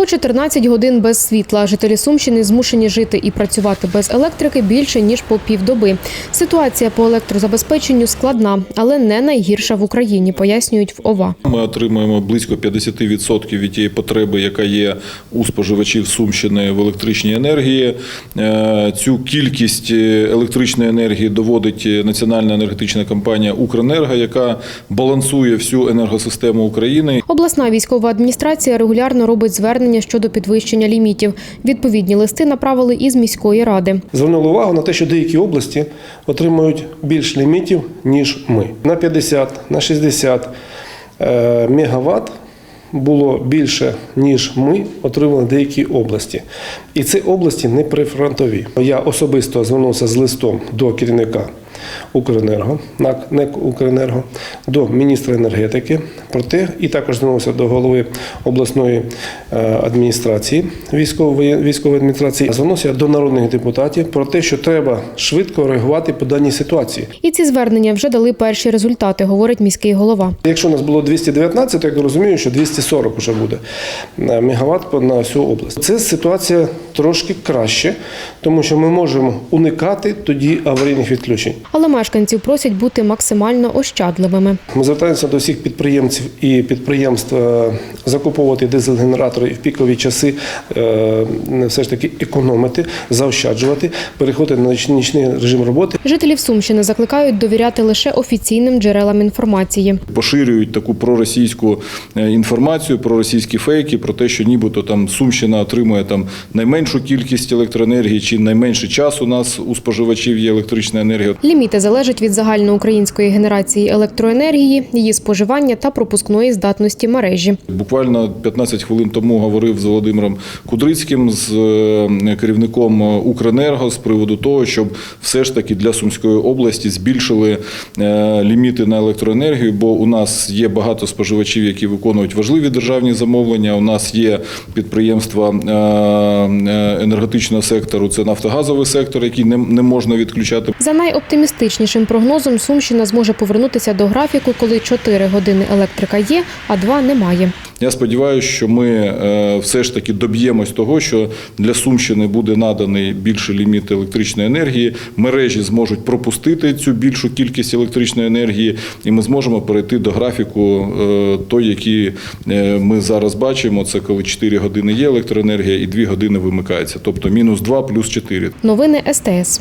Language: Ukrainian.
По 14 годин без світла жителі Сумщини змушені жити і працювати без електрики більше ніж по півдоби. Ситуація по електрозабезпеченню складна, але не найгірша в Україні, пояснюють в ОВА. Ми отримуємо близько 50% від тієї потреби, яка є у споживачів Сумщини в електричній енергії. Е, Цю кількість електричної енергії доводить національна енергетична компанія Укренерго, яка балансує всю енергосистему України. Обласна військова адміністрація регулярно робить звернення щодо підвищення лімітів. Відповідні листи направили із міської ради. Звернули увагу на те, що деякі області отримують більш лімітів, ніж ми. На 50, на 60 е, мегаватт було більше, ніж ми отримали деякі області. І ці області не прифронтові. Я особисто звернувся з листом до керівника Укренерго, НАК НЕК Укренерго, до міністра енергетики про те, і також звернувся до голови обласної е, адміністрації, військової, військової адміністрації. Звернувся до народних депутатів про те, що треба швидко реагувати по даній ситуації. І ці звернення вже дали перші результати, говорить міський голова. Якщо у нас було 219, то я розумію, що 240 вже буде е, мегаватт на всю область. Це ситуація трошки краще, тому що ми можемо уникати тоді аварійних відключень. Але мешканців просять бути максимально ощадливими. Ми звертаємося до всіх підприємців і підприємств е, закуповувати дизель-генератори і в пікові часи е, все ж таки економити, заощаджувати, переходити на нічний режим роботи. Жителів Сумщини закликають довіряти лише офіційним джерелам інформації. Поширюють таку проросійську е, інформацію, проросійські фейки про те, що нібито там Сумщина отримує там найменшу кількість електроенергії чи найменше час у нас у споживачів є електрична енергія. Ліміти залежать від загальноукраїнської генерації електроенергії, її споживання та пропускної здатності мережі. Буквально 15 хвилин тому говорив з Володимиром Кудрицьким, з е, керівником Укренерго з приводу того, щоб все ж таки для Сумської області збільшили е, ліміти на електроенергію, бо у нас є багато споживачів, які виконують важливі державні замовлення. У нас є підприємства е, е, енергетичного сектору, це нафтогазовий сектор, який не, не можна відключати. За найоптимістичнішим прогнозом, Сумщина зможе повернутися до графіку, коли 4 години електрика є, а 2 немає. Я сподіваюся, що ми е, все ж таки доб'ємось того, що для Сумщини буде наданий більший ліміт електричної енергії. Мережі зможуть пропустити цю більшу кількість електричної енергії, і ми зможемо перейти до графіку е, той, який е, ми зараз бачимо. Це коли 4 години є електроенергія і 2 години вимикається, тобто мінус 2 плюс 4. Новини СТС.